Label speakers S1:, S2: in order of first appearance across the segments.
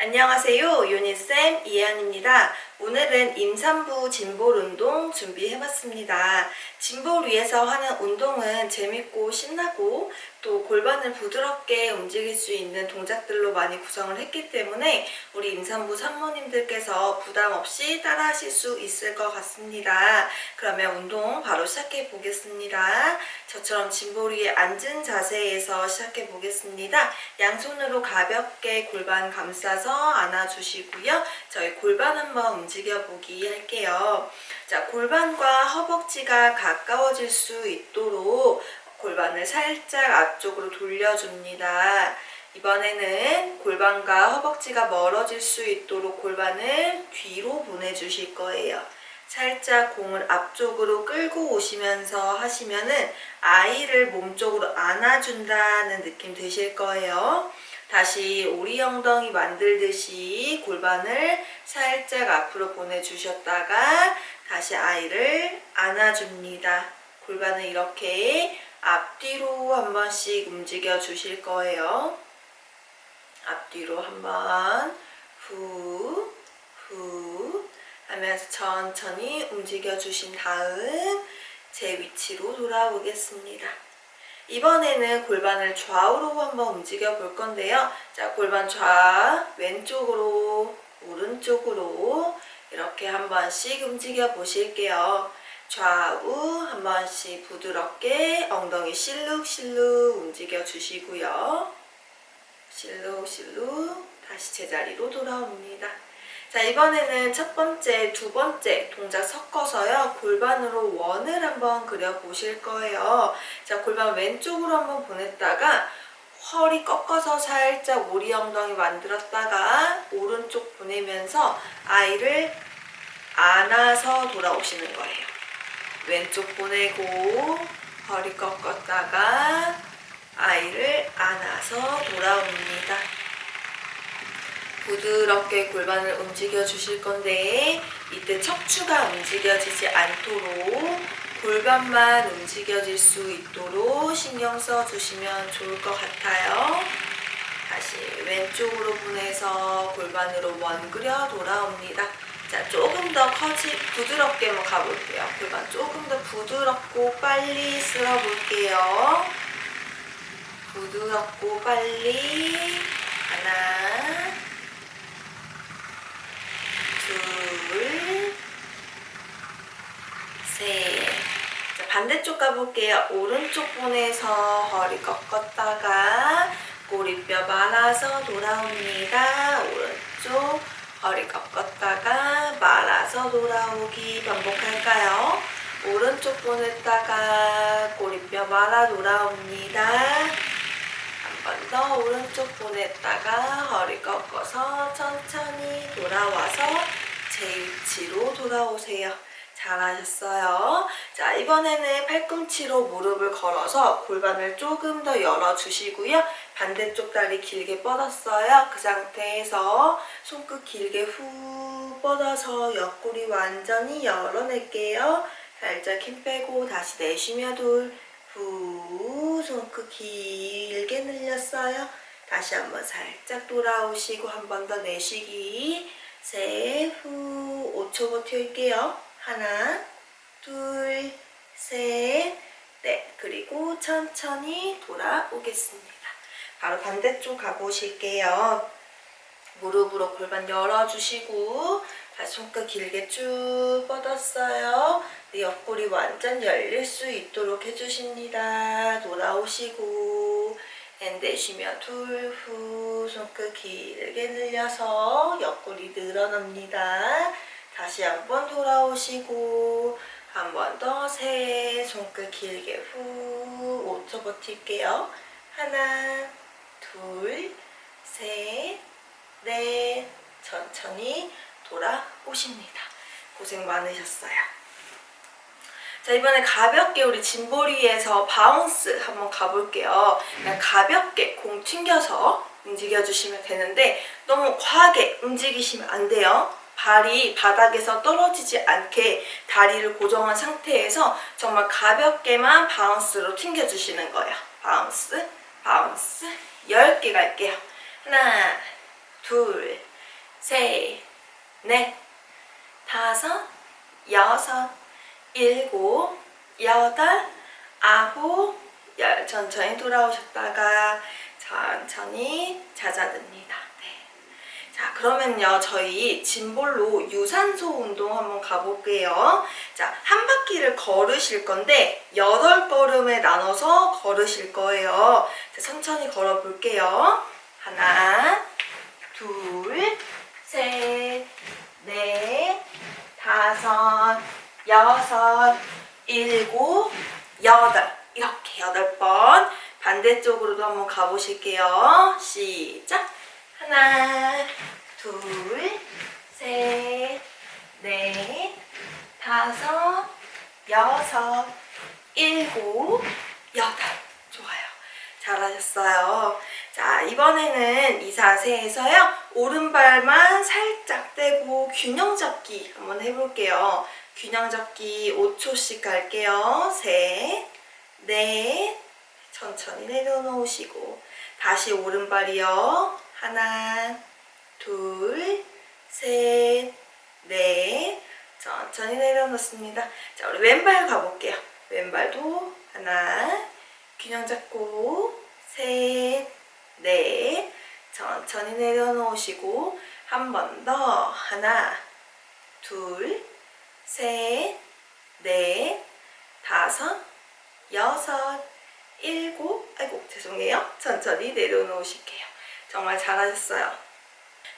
S1: 안녕하세요. 유니쌤 이한입니다. 오늘은 임산부 짐볼 운동 준비해봤습니다. 짐볼 위에서 하는 운동은 재밌고 신나고 또 골반을 부드럽게 움직일 수 있는 동작들로 많이 구성을 했기 때문에 우리 임산부 산모님들께서 부담 없이 따라 하실 수 있을 것 같습니다. 그러면 운동 바로 시작해 보겠습니다. 저처럼 짐볼 위에 앉은 자세에서 시작해 보겠습니다. 양손으로 가볍게 골반 감싸서 안아주시고요. 저희 골반 한번 움직여 보기 할게요. 자, 골반과 허벅지가 가까워질 수 있도록 골반을 살짝 앞쪽으로 돌려줍니다. 이번에는 골반과 허벅지가 멀어질 수 있도록 골반을 뒤로 보내주실 거예요. 살짝 공을 앞쪽으로 끌고 오시면서 하시면은 아이를 몸쪽으로 안아준다는 느낌 드실 거예요. 다시 오리 엉덩이 만들듯이 골반을 살짝 앞으로 보내주셨다가 다시 아이를 안아줍니다. 골반을 이렇게 앞뒤로 한 번씩 움직여 주실 거예요. 앞뒤로 한 번, 후, 후 하면서 천천히 움직여 주신 다음 제 위치로 돌아오겠습니다. 이번에는 골반을 좌우로 한번 움직여 볼 건데요. 자, 골반 좌, 왼쪽으로, 오른쪽으로 이렇게 한 번씩 움직여 보실게요. 좌우 한 번씩 부드럽게 엉덩이 실룩실룩 움직여 주시고요. 실룩실룩 다시 제자리로 돌아옵니다. 자, 이번에는 첫 번째, 두 번째 동작 섞어서요. 골반으로 원을 한번 그려 보실 거예요. 자, 골반 왼쪽으로 한번 보냈다가 허리 꺾어서 살짝 오리 엉덩이 만들었다가 오른쪽 보내면서 아이를 안아서 돌아오시는 거예요. 왼쪽 보내고 허리 꺾었다가 아이를 안아서 돌아옵니다. 부드럽게 골반을 움직여 주실 건데 이때 척추가 움직여지지 않도록 골반만 움직여질 수 있도록 신경 써 주시면 좋을 것 같아요. 다시 왼쪽으로 보내서 골반으로 원 그려 돌아옵니다. 자, 조금 더 커지, 부드럽게 한번 가볼게요. 골반 조금 더 부드럽고 빨리 쓸어 볼게요. 부드럽고 빨리. 하나, 둘, 셋. 자, 반대쪽 가볼게요. 오른쪽 보내서 허리 꺾었다가 꼬리뼈 말아서 돌아옵니다. 오른쪽 허리 꺾었다가 말아서 돌아오기 반복할까요? 오른쪽 보냈다가 꼬리뼈 말아 돌아옵니다. 한 번 더 오른쪽 보냈다가 허리 꺾어서 천천히 돌아와서 제 위치로 돌아오세요. 잘하셨어요. 자, 이번에는 팔꿈치로 무릎을 걸어서 골반을 조금 더 열어주시고요. 반대쪽 다리 길게 뻗었어요. 그 상태에서 손끝 길게 후 뻗어서 옆구리 완전히 열어낼게요. 살짝 힘 빼고 다시 내쉬며 둘, 후, 손끝 길게 늘렸어요. 다시 한번 살짝 돌아오시고 한 번 더 내쉬기. 셋, 후, 5초 버틸게요. 하나, 둘, 셋, 넷. 그리고 천천히 돌아오겠습니다. 바로 반대쪽 가보실게요. 무릎으로 골반 열어주시고 다시 손끝 길게 쭉 뻗었어요. 네 옆구리 완전 열릴 수 있도록 해주십니다. 돌아오시고 앤 내쉬며 둘 후 손끝 길게 늘려서 옆구리 늘어납니다. 다시 한번 돌아오시고 한 번더셋 손끝 길게 후 5초 버틸게요. 하나 둘 셋, 넷, 천천히 돌아오십니다. 고생 많으셨어요. 자, 이번에 가볍게 우리 짐보리에서 바운스 한번 가볼게요. 그냥 가볍게 공 튕겨서 움직여주시면 되는데 너무 과하게 움직이시면 안 돼요. 발이 바닥에서 떨어지지 않게 다리를 고정한 상태에서 정말 가볍게만 바운스로 튕겨주시는 거예요. 바운스, 바운스. 10개 갈게요. 하나, 둘, 셋, 넷, 다섯, 여섯, 일곱, 여덟, 아홉, 열. 천천히 돌아오셨다가 천천히 잦아듭니다. 네. 자, 그러면요, 저희 짐볼로 유산소 운동 한번 가볼게요. 자, 한 바퀴를 걸으실 건데, 여덟 걸음에 나눠서 걸으실 거예요. 자, 천천히 걸어 볼게요. 하나, 둘, 셋, 넷, 다섯, 여섯, 일곱, 여덟. 이렇게 여덟 번. 반대쪽으로도 한번 가보실게요. 시작. 하나, 둘, 셋, 넷, 다섯, 여섯, 일곱, 여덟. 좋아요. 잘하셨어요. 자, 이번에는 이 자세에서요. 오른발만 살짝 떼고 균형 잡기 한번 해볼게요. 균형 잡기 5초씩 갈게요. 셋, 넷, 천천히 내려놓으시고 다시 오른발이요. 하나, 둘, 셋, 넷. 천천히 내려놓습니다. 자, 우리 왼발 가볼게요. 왼발도 하나, 균형 잡고 셋, 넷. 천천히 내려놓으시고 한 번 더. 하나, 둘, 셋, 넷, 다섯, 여섯, 일곱, 아이고, 죄송해요. 천천히 내려놓으실게요. 정말 잘하셨어요.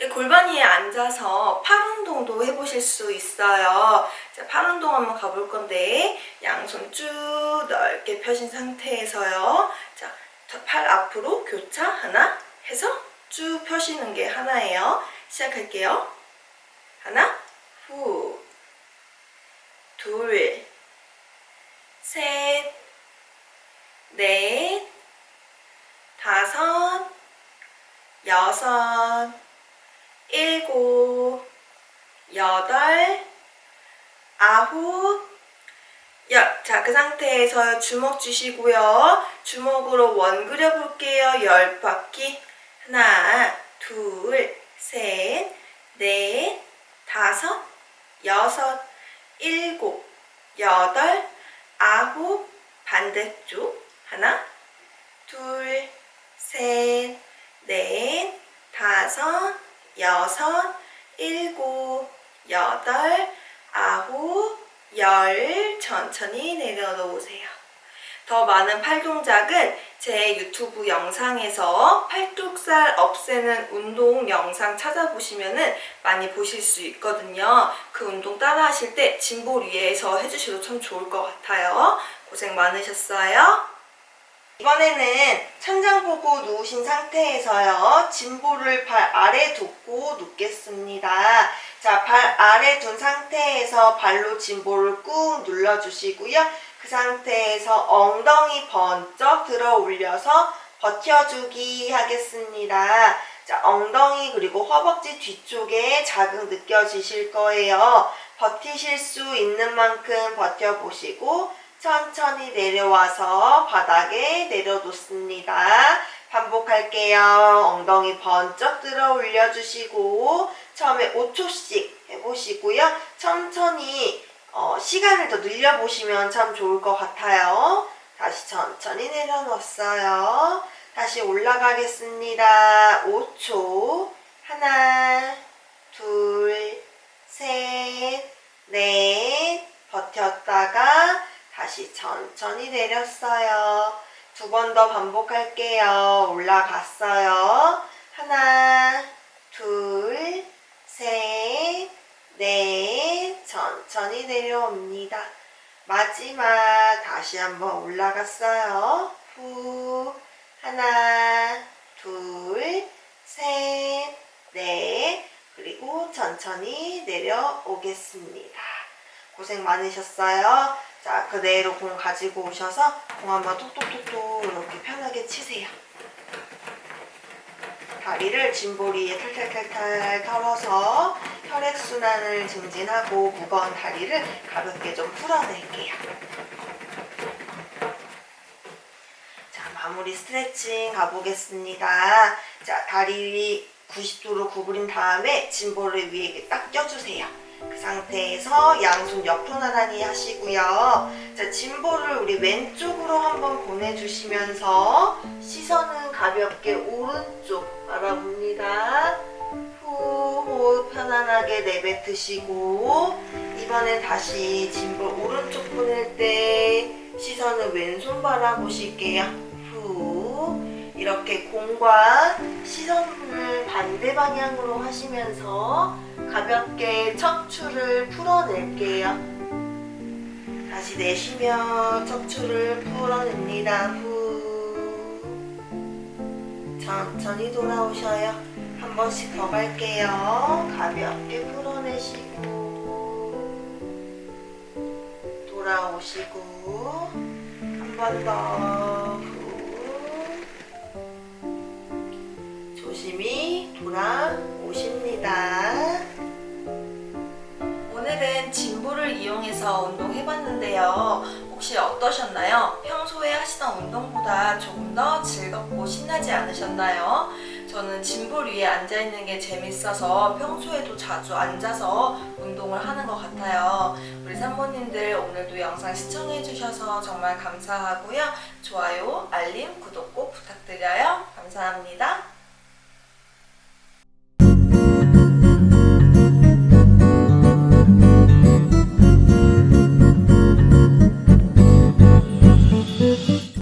S1: 이 골반 위에 앉아서 팔 운동도 해보실 수 있어요. 자, 팔 운동 한번 가볼 건데, 양손 쭉 넓게 펴신 상태에서요. 자, 저팔 앞으로 교차 하나 해서 쭉 펴시는 게 하나예요. 시작할게요. 하나, 후, 둘, 셋, 넷, 다섯, 여섯, 일곱, 여덟, 아홉, 열. 자, 그 상태에서 주먹 주시고요. 주먹으로 원 그려볼게요. 열 바퀴. 하나, 둘, 셋, 넷, 다섯, 여섯, 일곱, 여덟, 아홉, 반대쪽. 하나, 둘, 셋, 넷, 다섯, 여섯, 일곱, 여덟, 아홉, 열. 천천히 내려놓으세요. 더 많은 팔 동작은 제 유튜브 영상에서 팔뚝살 없애는 운동 영상 찾아보시면은 많이 보실 수 있거든요. 그 운동 따라 하실 때 짐볼 위에서 해주셔도 참 좋을 것 같아요. 고생 많으셨어요. 이번에는 천장 보고 누우신 상태에서요. 짐볼을 발 아래 뒀고 눕겠습니다. 자, 발 아래 둔 상태에서 발로 짐볼을 꾹 눌러주시고요. 그 상태에서 엉덩이 번쩍 들어 올려서 버텨주기 하겠습니다. 자, 엉덩이 그리고 허벅지 뒤쪽에 자극 느껴지실 거예요. 버티실 수 있는 만큼 버텨보시고 천천히 내려와서 바닥에 내려놓습니다. 반복할게요. 엉덩이 번쩍 들어 올려주시고 처음에 5초씩 해보시고요. 천천히 어, 시간을 더 늘려보시면 참 좋을 것 같아요. 다시 천천히 내려놓았어요. 다시 올라가겠습니다. 5초. 하나, 둘, 셋, 넷. 버텼다가 다시 천천히 내렸어요. 두 번 더 반복할게요. 올라갔어요. 하나, 둘, 셋, 넷. 천천히 내려옵니다. 마지막 다시 한번 올라갔어요. 후, 하나, 둘, 셋, 넷. 그리고 천천히 내려오겠습니다. 고생 많으셨어요. 자, 그대로 공 가지고 오셔서 공 한번 톡톡톡톡 이렇게 편하게 치세요. 다리를 짐보리에 탈탈탈탈 털어서 혈액순환을 증진하고 무거운 다리를 가볍게 좀 풀어낼게요. 자, 마무리 스트레칭 가보겠습니다. 자, 다리 90도로 구부린 다음에 짐볼을 위에 딱 껴주세요. 그 상태에서 양손 옆으로 나란히 하시고요. 자, 짐볼을 우리 왼쪽으로 한번 보내주시면서 시선은 가볍게 오른쪽 바라봅니다. 후, 호흡 편안하게 내뱉으시고 이번엔 다시 짐볼 오른쪽 보낼 때 시선은 왼손 바라보실게요. 후 이렇게 공과 시선을 반대 방향으로 하시면서 가볍게 척추를 풀어낼게요. 다시 내쉬며 척추를 풀어냅니다. 후 천천히 돌아오셔요. 한 번씩 더 갈게요. 가볍게 풀어내시고 돌아오시고 한 번 더. 조심히 돌아오십니다. 이용해서 운동해봤는데요. 혹시 어떠셨나요? 평소에 하시던 운동보다 조금 더 즐겁고 신나지 않으셨나요? 저는 짐볼 위에 앉아있는 게 재밌어서 평소에도 자주 앉아서 운동을 하는 것 같아요. 우리 산모님들 오늘도 영상 시청해주셔서 정말 감사하고요. 좋아요, 알림, 구독 꼭 부탁드려요. 감사합니다.